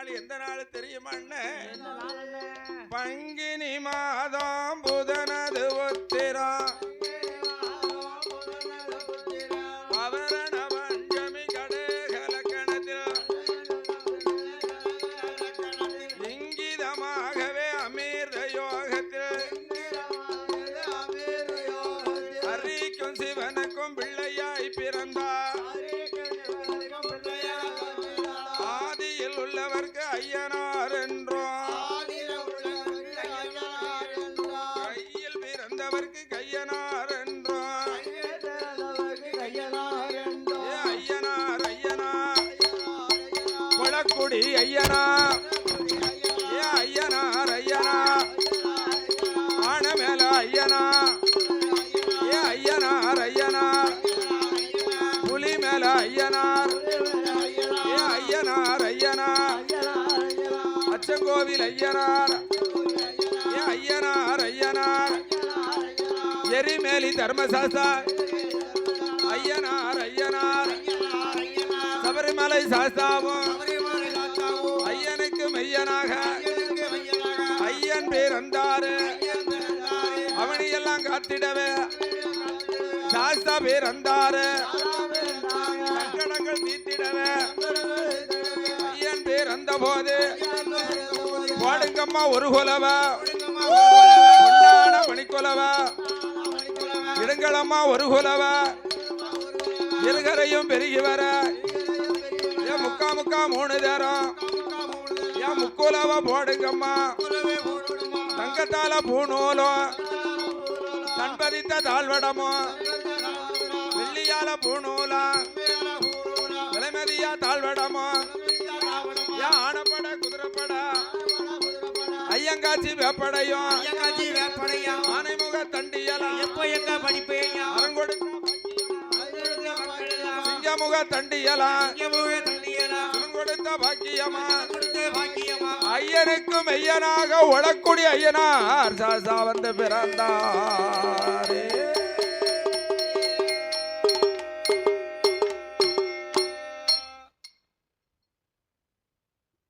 நாள் எந்த நாள் தெரியுமா? பங்கினி மாதம் புதனது உத்திரம் அவரண ஐயனார் என்றோம் கையில் பிறந்தவர்க்கு கையனார் என்றோம் ஐயனார் ஐயனார். கொளக்குடி ஐயனா. ஏ ஐயனார் ஐயனா. ஆனமேல ஐயனா. ஏ ஐயனார் ஐயனார் புலி மேல ஐயனார். ஏ ஐயனார் அச்சங்கோவில் ஐயனார். ஐயனார் ஐயனார். எரிமேலி தர்மசாஸ்தா. ஐயனார் ஐயனார். சபரிமலை சாஸ்தாவும். ஐயனுக்கு மெய்யனாக ஐயன் பேர் அந்தாரு அவனையெல்லாம் காத்திடவே. சாஸ்தா பேர் அந்தாரு சங்கடங்கள் தீர்த்திடவே. ஐயன் போது பாடுங்கம்மா ஒரு குலவா? மணிக்குலவா மணிக்குலவ? இடுங்களம்மா ஒரு குலவ? இருகரையும் பெருகி வர. ஏன் முக்கா முக்கா மூணு தேரம். ஏன் முக்குலவ போடுங்கம்மா. தங்கத்தால பூநூலும் தன்பதித்த தாழ்வடமோ வெள்ளியால பூணூலா விலைமதியா தாழ்வடமும் ஏன் ஆனப்பட குதிரைப்பட? ஐயங்காட்சி வேப்படையும். ஆனைமுக தண்டியலாம் எப்ப எங்க படிப்பேயா? அரங்கொடுத்த சிங்கமுக தண்டியலாம் கொடுத்த பாக்கியமா? பாக்கியமா? ஐயனுக்கு மெய்யனாக உழக்குடி ஐயனார் சாசா வந்து பிறந்தாரே.